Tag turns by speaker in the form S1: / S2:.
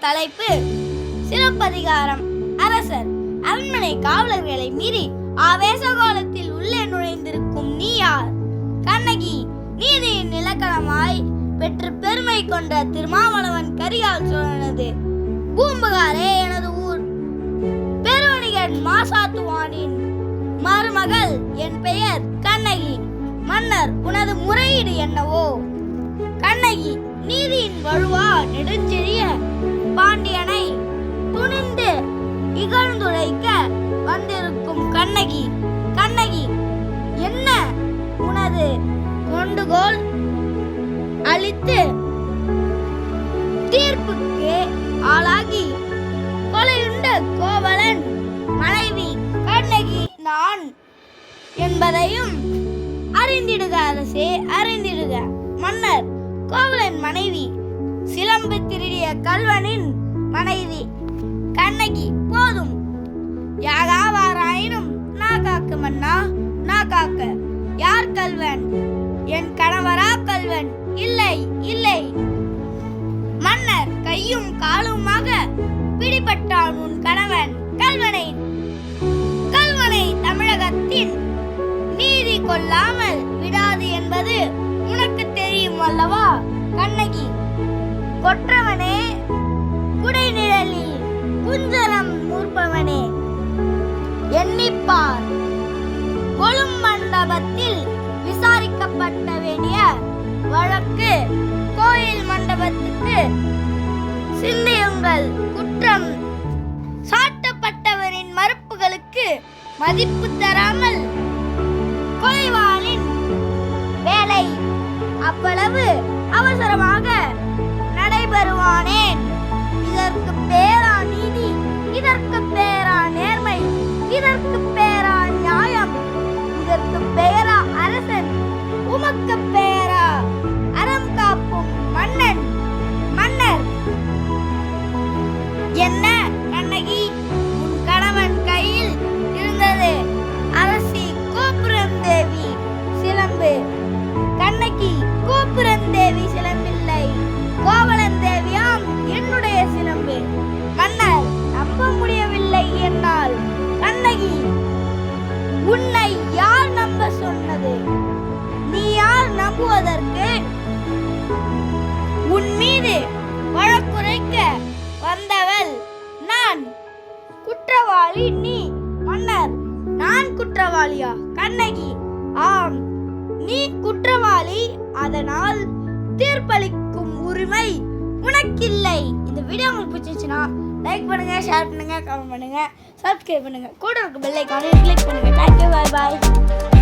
S1: தலைப்பு சிறப்பதிகாரம் அரசர் அரண்மனை காவலர்களை மீறி ஆவேச காலத்தில் உள்ளே நுழைந்திருக்கும் நீ யார்? கண்ணகி நீதியின் இலக்கணமாய் பெற்று பெருமை கொண்ட திருமாவளவன் கரிகால் சோழனது. பூம்புகாரே எனது ஊர். பெருவணிகன் மாசாத்துவானின் மருமகள் என் பெயர் கண்ணகி. மன்னர் உனது முறையீடு என்னவோ நீதியின் வழுவா நெடுஞ்செழிய பாண்டியனை துணிந்து இகழ்ந்துழைக்க வந்திருக்கும் கண்ணகி. கண்ணகி என்ன உனது கொண்டுகோல்? அழித்து தீர்ப்புக்கு ஆளாகி கொலையுண்ட கோவலன் மனைவி கண்ணகி நான் என்பதையும் அறிந்திடுக அரசே அறிந்திடுக மன்னர். கோவலன் மனைவி சிலம்பு திருடிய கல்வனின் மனைவி கண்ணகி போதும். யாராவாராயினும் நா காக்க மன்னா நா காக்க. யார் கல்வன் என் கணவரா கல்வன் இல்லை இல்லை. அல்லவா கண்ணகி. கொற்றவனே குடைநிழலில் குஞ்சரம் நூற்பவனே எண்ணிப்பார். கொழும் மண்டபத்தில் விசாரிக்கப்பட்ட வேண்டிய வழக்கு கோயில் மண்டபத்துக்கு சிந்தியுங்கள். குற்றம் சாட்டப்பட்டவரின் மறுப்புகளுக்கு மதிப்பு தராமல் கொலைவாளின் இவ்வளவு அவசரமாக நடைபெறுவானேன் இதற்கு பேரா நீதி இதற்கு பேரா நேர்மை இதற்கு பேரா நியாயம் இதற்கு பெயரா அரசன் உமக்கு பெயரா அறம் காப்பும் மன்னன் மன்னர். என்ன? யார் உன் மீது வழக்குரைக்க வந்தவள் நான். குற்றவாளி நீ மன்னர். நான் குற்றவாளியா? கண்ணகி. ஆம். நீ குற்றவாளி. அதனால் தீர்ப்பளிக்கும் உரிமை உனக்கில்லை. இந்த வீடியோ உங்களுக்கு பிடிச்சிச்சுன்னா லைக் பண்ணுங்க ஷேர் பண்ணுங்க கமெண்ட் பண்ணுங்க சப்ஸ்கிரைப் பண்ணுங்க. கூட இருக்க பெல் ஐக்கானை கிளிக் பண்ணுங்க. தேங்க்யூ பாய் பாய்